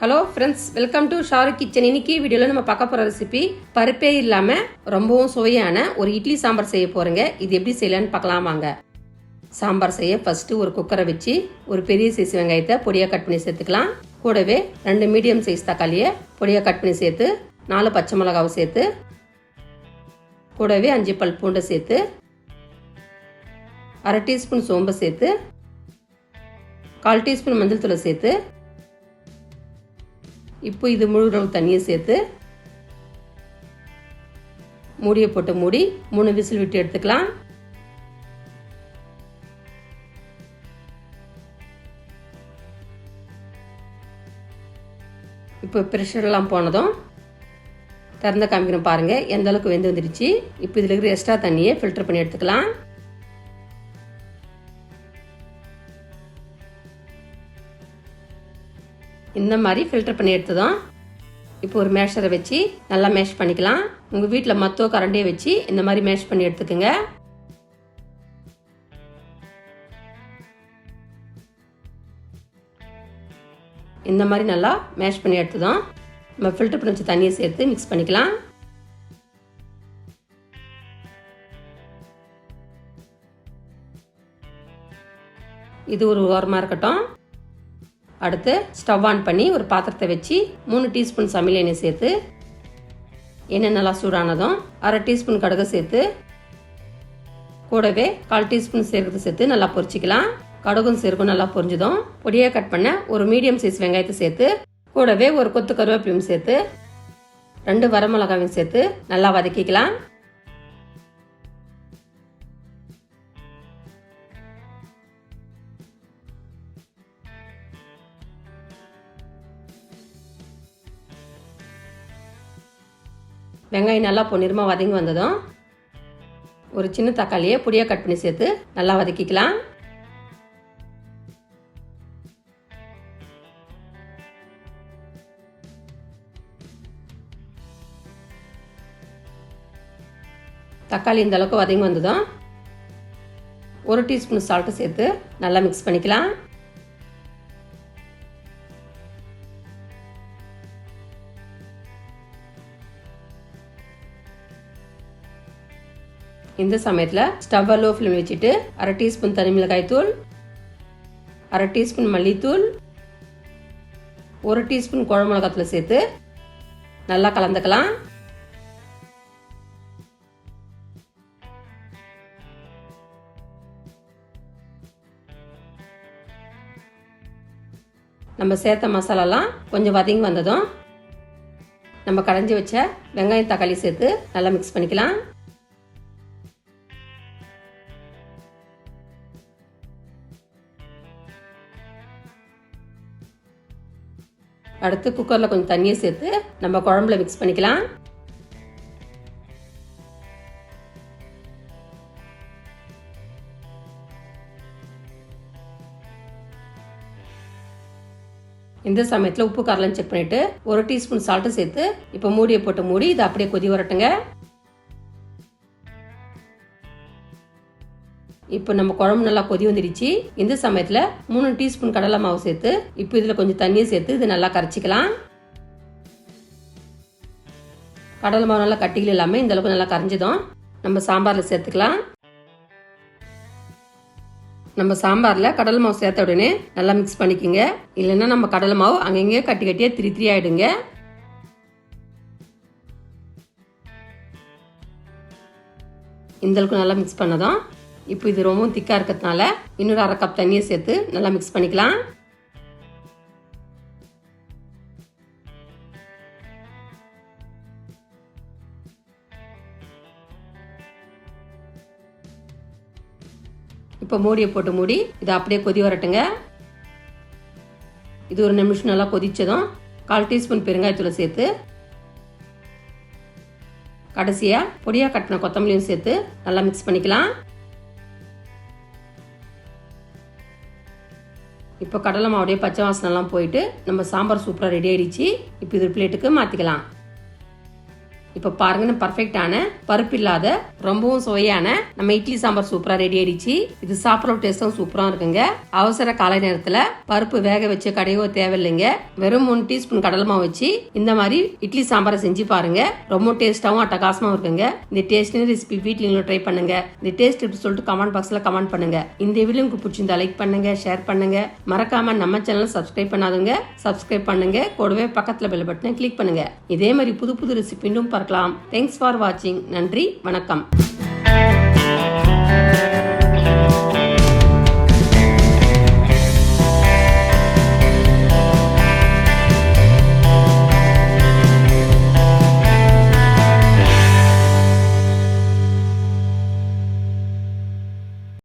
Hello friends welcome to Sharu kitchen இன்னைக்கு வீடியோவில் நம்ம பார்க்க போகிற ரெசிபி பருப்பே இல்லாமல் ரொம்பவும் சுவையான ஒரு இட்லி சாம்பார் செய்ய போகிறேங்க இது எப்படி செய்யலான்னு பார்க்கலாம் வாங்க. சாம்பார் செய்ய ஃபஸ்ட்டு ஒரு குக்கரை வச்சு ஒரு பெரிய சைஸ் வெங்காயத்தை பொடியாக கட் பண்ணி சேர்த்துக்கலாம். கூடவே ரெண்டு மீடியம் சைஸ் தக்காளியை பொடியாக கட் பண்ணி சேர்த்து நாலு பச்சை மிளகாவை சேர்த்து கூடவே அஞ்சு பல் பூண்டை சேர்த்து அரை டீஸ்பூன் சோம்பை சேர்த்து கால் டீஸ்பூன் மஞ்சள் தூளை சேர்த்து இப்போ இது முழு தண்ணியை சேர்த்து மூடியை போட்டு மூடி மூணு விசில் விட்டு எடுத்துக்கலாம். இப்போ ப்ரெஷர்லாம் போனதும் திறந்த காமிக்கணும் பாருங்கள் எந்த அளவுக்கு வெந்து வந்துடுச்சு இப்போ இதில் இருக்கிற எக்ஸ்ட்ரா தண்ணியை ஃபில்டர் பண்ணி எடுத்துக்கலாம். இந்த மாதிரி ஃபில்டர் பண்ணி எடுத்ததும் இப்போ ஒரு மேஷரை வச்சு நல்லா மேஷ் பண்ணிக்கலாம். உங்கள் வீட்டில் மத்தோ கரண்டியை வச்சு இந்த மாதிரி மேஷ் பண்ணி எடுத்துக்கோங்க. இந்த மாதிரி நல்லா மேஷ் பண்ணி எடுத்ததும் நம்ம ஃபில்டர் பண்ணி வச்சு தண்ணியை சேர்த்து மிக்ஸ் பண்ணிக்கலாம். இது ஒரு ஓரமாக இருக்கட்டும். அடுத்து ஸ்டவ் ஆன் பண்ணி ஒரு பாத்திரத்தை வச்சு மூணு டீஸ்பூன் சமையல் எண்ணெய் சேர்த்து எண்ணெய் நல்லா சூடானதும் அரை டீஸ்பூன் கடுகு சேர்த்து கூடவே கால் டீஸ்பூன் சேர்க்கறது சேர்த்து நல்லா பொரிச்சிக்கலாம். கடுகும் சேர்க்கும் நல்லா பொரிஞ்சதும் பொடியாக கட் பண்ண ஒரு மீடியம் சைஸ் வெங்காயத்தை சேர்த்து கூடவே ஒரு கொத்து கருவேப்பிலையும் சேர்த்து ரெண்டு வரமிளகாவையும் சேர்த்து நல்லா வதக்கிக்கலாம். வெங்காயம் நல்லா பொன்னிறமாக வதங்கி வந்ததும் ஒரு சின்ன தக்காளியை பொடியாக கட் பண்ணி சேர்த்து நல்லா வதக்கிக்கலாம். தக்காளி இந்த அளவுக்கு வதங்கி வந்ததும் ஒரு டீஸ்பூன் சால்ட்டு சேர்த்து நல்லா மிக்ஸ் பண்ணிக்கலாம். இந்த சமயத்தில் ஸ்டவ்வை லோ ஃப்ளேம் வச்சுட்டு அரை டீஸ்பூன் தனி மிளகாய் தூள் அரை டீஸ்பூன் மல்லித்தூள் ஒரு டீஸ்பூன் குழம்பு மிளகாத்தூள் சேர்த்து நல்லா கலந்துக்கலாம். நம்ம சேர்த்த மசாலாலாம் கொஞ்சம் வதங்கி வந்ததும் நம்ம கடைஞ்சி வச்ச வெங்காயம் தக்காளி சேர்த்து நல்லா மிக்ஸ் பண்ணிக்கலாம். அடுத்து குக்கரில் கொஞ்சம் தண்ணியை சேர்த்து நம்ம குழம்புல மிக்ஸ் பண்ணிக்கலாம். இந்த சமயத்தில் உப்பு காரெல்லாம் செக் பண்ணிவிட்டு ஒரு டீஸ்பூன் சால்ட்டு சேர்த்து இப்போ மூடியை போட்டு மூடி இதை அப்படியே கொதி வரட்டுங்க. இப்போ நம்ம குழம்பு நல்லா கொதி வந்துடுச்சு. இந்த சமயத்தில் மூணு டீஸ்பூன் கடலை மாவு சேர்த்து இப்போ இதில் கொஞ்சம் தண்ணியை சேர்த்து இது நல்லா கரைச்சிக்கலாம். கடலை மாவு நல்லா கட்டிகள் இல்லாமல் இந்த அளவுக்கு நல்லா கரைஞ்சதும் நம்ம சாம்பாரில் சேர்த்துக்கலாம். நம்ம சாம்பாரில் கடலை மாவு சேர்த்த உடனே நல்லா மிக்ஸ் பண்ணிக்கோங்க. இல்லைன்னா நம்ம கடலை மாவு அங்கங்கே கட்டி கட்டியாக திரி திரி ஆகிடுங்க இந்த அளவுக்கு நல்லா மிக்ஸ் பண்ணதும் இப்போ இது ரொம்பவும் திக்காக இருக்கிறதுனால இன்னொரு அரை கப் தண்ணியை சேர்த்து நல்லா மிக்ஸ் பண்ணிக்கலாம். இப்போ மூடியை போட்டு மூடி இதை அப்படியே கொதி வரட்டுங்க. இது ஒரு நிமிஷம் நல்லா கொதிச்சதும் கால் டீஸ்பூன் பெருங்காயத்தூளை சேர்த்து கடைசியாக பொடியாக கட்டின கொத்தமல்லியும் சேர்த்து நல்லா மிக்ஸ் பண்ணிக்கலாம். இப்போ கடலை மாவுடைய பச்சை வாசனைலாம் போயிட்டு நம்ம சாம்பார் சூப்பராக ரெடி ஆயிடுச்சு. இப்போ இது பிளேட்டுக்கு மாற்றிக்கலாம் இப்போ பாருங்க பர்ஃபெக்டான பருப்பு இல்லாத ரொம்பவும் சுவையான நம்ம இட்லி சாம்பார் சூப்பரா ரெடி ஆயிடுச்சு. இது சாப்பிட்ற டேஸ்டும் சூப்பரா இருக்குங்க. அவசர காலை நேரத்துல பருப்பு வேக வச்சு கடையோ தேவையில்லைங்க. வெறும் மூணு டீஸ்பூன் கடலமா வச்சு இந்த மாதிரி இட்லி சாம்பாரை செஞ்சு பாருங்க. ரொம்ப டேஸ்டாவும் அட்டகாசமாவும் இருக்குங்க. இந்த டேஸ்டின ரெசிபி வீட்டில் நீங்களும் ட்ரை பண்ணுங்க. இந்த டேஸ்ட் எப்படி சொல்லிட்டு கமெண்ட் பாக்ஸ்ல கமெண்ட் பண்ணுங்க. இந்த வீடியோ உங்களுக்கு பிடிச்சிருந்தா லைக் பண்ணுங்க ஷேர் பண்ணுங்க. மறக்காம நம்ம சேனல் சப்ஸ்கிரைப் பண்ணாதுங்க சப்ஸ்கிரைப் பண்ணுங்க. கூடவே பக்கத்துல பெல் பட்டனை கிளிக் பண்ணுங்க. இதே மாதிரி புது புது ரெசிபி இன்னும் பார்க்கலாம். தேங்க்ஸ் ஃபார் வாட்சிங் நன்றி வணக்கம்.